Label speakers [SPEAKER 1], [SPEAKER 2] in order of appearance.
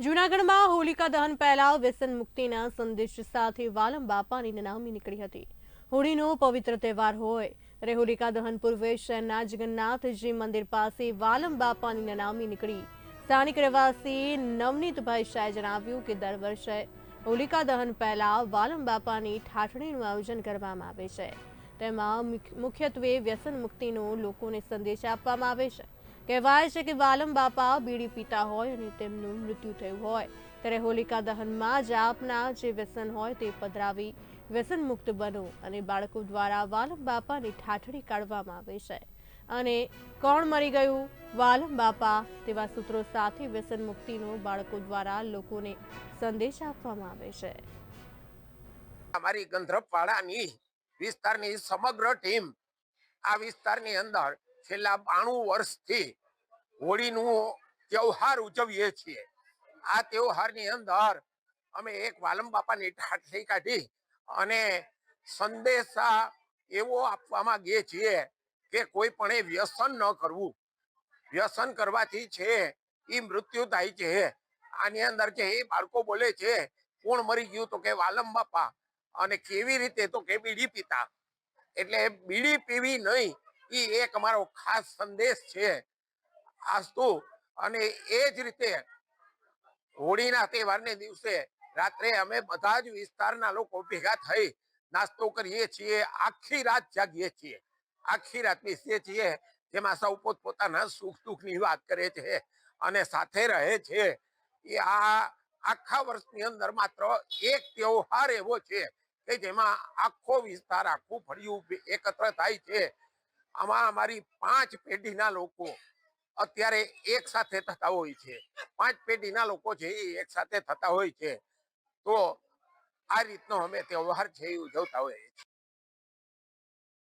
[SPEAKER 1] જૂનાગઢમાં હોલિકા દહન પહેલા વ્યસન મુક્તિના સંદેશ સાથે વાલમ બાપાની નનામી નીકળી હતી. હોળીનો પવિત્ર તહેવાર હોય ત્યારે હોલિકા દહન પૂર્વે શહેરના જગન્નાથજી મંદિર પાસે વાલમ બાપાની નનામી નીકળી. સ્થાનિક રહેવાસી નવનીતભાઈ શાહે જણાવ્યું કે દર વર્ષે હોલિકા દહન પહેલા વાલમ બાપાની ઠાઠણીનું આયોજન કરવામાં આવે છે. તેમાં મુખ્યત્વે વ્યસન મુક્તિનો લોકોને સંદેશ આપવામાં આવે છે. કહેવાય છે કે વાલમ બાપા બીડી પીતા હોય અને તેમનું મૃત્યુ થયું હોય. ત્યારે હોલિકા દહનમાં જ આપના જે વ્યસન હોય તે પધરાવી વ્યસન મુક્ત બનો અને બાળકો દ્વારા વાલમ બાપાની ઠાઠડી કાઢવામાં આવે છે. અને કોણ મરી ગયું? વાલમ બાપા તેવા સૂત્રો સાથે વ્યસન મુક્તિનો બાળકો દ્વારા લોકોને સંદેશ આપવામાં આવે છે.
[SPEAKER 2] અમારી ગંધર્પવાડાની વિસ્તારની સમગ્ર ટીમ આ વિસ્તારની અંદર છેલ્લા બાણું વર્ષથી હોળીનું તહેવાર ઉજવીએ છીએ. આ તહેવારની અંદર અમે એક વાલમ બાપાની ઠાઠી કાઢી અને સંદેશા એવો આપવા માંગીએ છીએ કે કોઈ પણ વ્યસન ન કરવું. વ્યસન કરવાથી છે એ મૃત્યુ થાય છે. આની અંદર છે એ બાળકો બોલે છે, કોણ મરી ગયું તો કે વાલમ બાપા? અને કેવી રીતે તો કે બીડી પીતા? એટલે બીડી પીવી નહીં એ એક અમારો ખાસ સંદેશ છે. આસ્તુ અને એ જ રીતે હોળીના તહેવારને દિવસે રાત્રે અમે બધા જ વિસ્તારના લોકો ભેગા થઈ નાસ્તો કરીએ છીએ, આખી રાત જાગીએ છીએ. આખી રાત બેસીએ છીએ, જેમાં સૌ પોતપોતાના સુખ દુઃખની વાત કરે છે અને સાથે રહે છે. એ આ આખા વર્ષની અંદર માત્ર એક તહેવાર એવો છે કે જેમાં આખો વિસ્તાર આખું ફળિયું એકત્ર થાય છે. આમાં અમારી પાંચ પેઢીના લોકો અત્યારે એક સાથે થતા હોય છે. પાંચ પેઢીના લોકો છે એ એક સાથે થતા હોય છે. તો આ રીતનો અમે તહેવાર છે એ ઉજવતા હોઈએ છીએ.